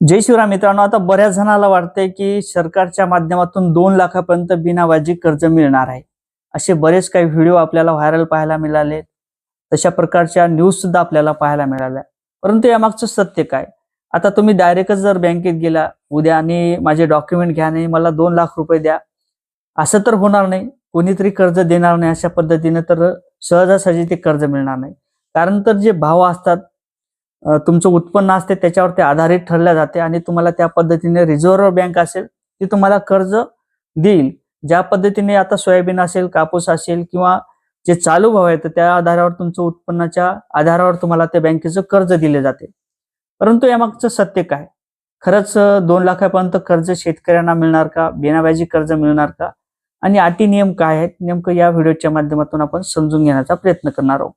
जय शिवराम मित्रांनो आता बऱ्याच जणाला वाटतंय की सरकारच्या माध्यमातून दोन लाखापर्यंत बिनावाजी कर्ज मिळणार आहे. असे बरेच काही व्हिडिओ आपल्याला व्हायरल पाहायला मिळाले तशा प्रकारच्या न्यूज सुद्धा आपल्याला पाहायला मिळाल्या. परंतु यामागचं सत्य काय? आता तुम्ही डायरेक्टच जर बँकेत गेला उद्या आणि माझे डॉक्युमेंट घ्या नाही मला दोन लाख रुपये द्या. असं तर होणार नाही. कोणीतरी कर्ज देणार नाही अशा पद्धतीने तर सहजासहजी ते कर्ज मिळणार नाही. कारण तर जे भाव असतात तुमचं उत्पन्न असते त्याच्यावर ते आधारित ठरल्या जाते आणि तुम्हाला त्या पद्धतीने रिझर्व्ह बँक असेल ती तुम्हाला कर्ज देईल. ज्या पद्धतीने आता सोयाबीन असेल कापूस असेल किंवा जे चालू भाव आहेत त्या आधारावर तुमचं उत्पन्नाच्या आधारावर तुम्हाला त्या बँकेचं कर्ज दिले जाते. परंतु यामागचं सत्य काय? खरंच दोन लाखापर्यंत कर्ज शेतकऱ्यांना मिळणार का? बिनाव्याजी कर्ज मिळणार का? आणि अटी नियम काय आहेत? नेमकं या व्हिडिओच्या माध्यमातून आपण समजून घेण्याचा प्रयत्न करणार आहोत.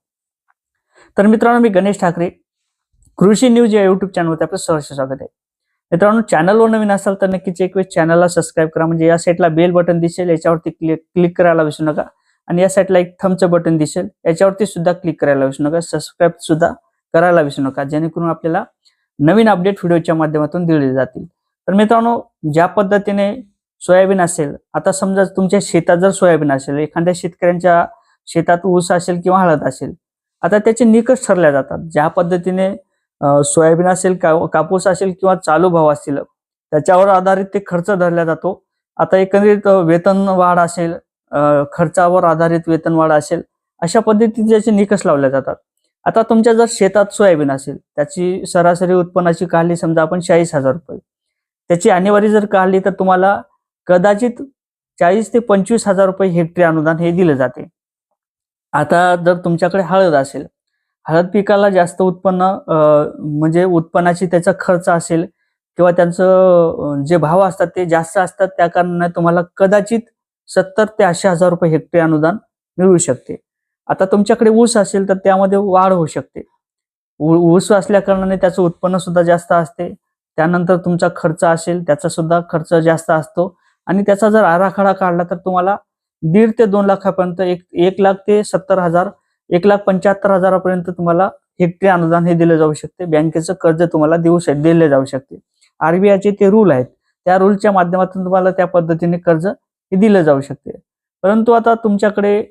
तर मित्रांनो मी गणेश ठाकरे कृषी न्यूज या युट्यूब चॅनलवरती आपलं सहर्ष स्वागत आहे. मित्रांनो चॅनलवर नवीन असाल तर नक्कीच एक वेळ चॅनलला सबस्क्राईब करा. म्हणजे या साईडला बेल बटन दिसेल याच्यावरती क्लिक क्लिक करायला विसरू नका. आणि या साईडला एक थमचं बटन दिसेल याच्यावरती सुद्धा क्लिक करायला विसरू नका. सबस्क्राईब सुद्धा करायला विसरू नका. जेणेकरून आपल्याला नवीन अपडेट व्हिडिओच्या माध्यमातून दिले जातील. तर मित्रांनो ज्या पद्धतीने सोयाबीन असेल आता समजा तुमच्या शेतात जर सोयाबीन असेल एखाद्या शेतकऱ्यांच्या शेतात ऊस असेल किंवा हळद असेल आता त्याचे निकष ठरल्या जातात. ज्या पद्धतीने सोयाबीन असेल का- कापूस असेल किंवा चालू भाव असतील त्याच्यावर आधारित ते खर्च धरला जातो. आता एकंदरीत वेतन वाढ असेल खर्चावर आधारित वेतन वाढ असेल अशा पद्धतीने त्याचे निकष लावले जातात. आता तुमच्या जर शेतात सोयाबीन असेल त्याची सरासरी उत्पन्नाची काढली समजा आपण चाळीस हजार रुपये. त्याची आणेवारी जर काढली तर तुम्हाला कदाचित चाळीस ते पंचवीस हजार रुपये हेक्टरी अनुदान हे दिले जाते. आता जर तुमच्याकडे हळद असेल हळद पिकाला जास्त उत्पन्न म्हणजे उत्पन्नाची त्याचा खर्च असेल किंवा त्यांचं जे भाव असतात ते जास्त असतात त्या कारणाने तुम्हाला कदाचित सत्तर ते ऐंशी हजार रुपये हेक्टरी अनुदान मिळू शकते. आता तुमच्याकडे ऊस असेल तर त्यामध्ये वाढ होऊ शकते. ऊ- ऊस असल्या कारणाने त्याचं उत्पन्न सुद्धा जास्त असते. त्यानंतर तुमचा खर्च असेल त्याचा सुद्धा खर्च जास्त असतो. आणि त्याचा जर आराखडा काढला तर तुम्हाला दीड ते दोन लाखापर्यंत एक एक लाख ते सत्तर हजार एक लाख पंच्याहत्तर हजारापर्यंत तुम्हाला हेक्टरी अनुदान हे दिलं जाऊ शकते. बँकेचं कर्ज तुम्हाला देऊ शक दिले जाऊ शकते. आरबीआयचे ते रूल आहेत. त्या रूलच्या माध्यमातून तुम्हाला त्या पद्धतीने कर्ज हे दिलं जाऊ शकते. परंतु आता तुमच्याकडे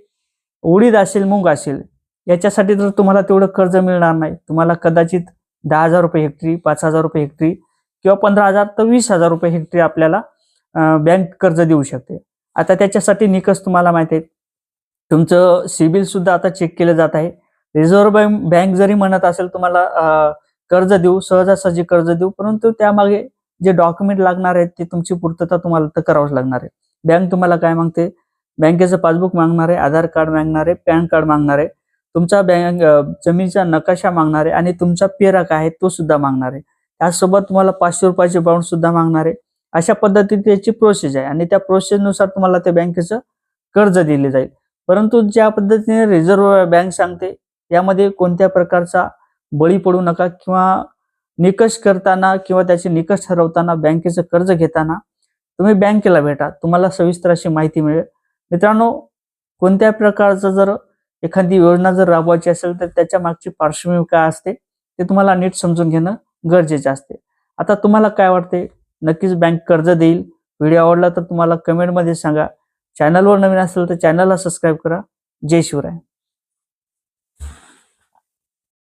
उडीद असेल मूग असेल याच्यासाठी तर तुम्हाला तेवढं कर्ज मिळणार नाही. तुम्हाला कदाचित दहा हजार रुपये हेक्टरी पाच हजार रुपये हेक्टरी किंवा पंधरा हजार तर वीस हजार रुपये हेक्टरी आपल्याला बँक कर्ज देऊ शकते. आता त्याच्यासाठी निकष तुम्हाला माहिती आहे तुमचं सिबिल सुद्धा आता चेक केलं जात आहे. रिझर्व्ह बँक बँक जरी म्हणत असेल तुम्हाला कर्ज देऊ सहजासहजी कर्ज देऊ परंतु त्यामागे जे डॉक्युमेंट लागणार आहेत ते तुमची पूर्तता तुम्हाला तर करावंच लागणार आहे. बँक तुम्हाला काय मागते? बँकेचं पासबुक मागणार आहे आधार कार्ड मागणार आहे पॅन कार्ड मागणार आहे. तुमचा बँक जमिनीचा नकाशा मागणार आहे आणि तुमचा पेरा काय आहे तो सुद्धा मागणार आहे. त्यासोबत तुम्हाला पाचशे रुपयाचे बाउंड सुद्धा मागणार आहे. अशा पद्धतीने त्याची प्रोसेस आहे आणि त्या प्रोसेसनुसार तुम्हाला त्या बँकेचं कर्ज दिले जाईल. परंतु ज्या पद्धतीने रिझर्व्ह बँक सांगते यामध्ये कोणत्या प्रकारचा बळी पडू नका किंवा निकष करताना किंवा त्याचे निकष ठरवताना बँकेचं कर्ज घेताना तुम्ही बँकेला भेटा तुम्हाला सविस्तर अशी माहिती मिळेल. मित्रांनो कोणत्या प्रकारचं जर एखादी योजना जर राबवायची असेल तर त्याच्या मागची पार्श्वभूमी काय असते ते तुम्हाला नीट समजून घेणं गरजेचे असते. आता तुम्हाला काय वाटते? नक्कीच बँक कर्ज देईल. व्हिडिओ आवडला तर तुम्हाला कमेंटमध्ये सांगा. चॅनलवर नवीन असेल तर चॅनलला सबस्क्राईब करा. जय शिवराय.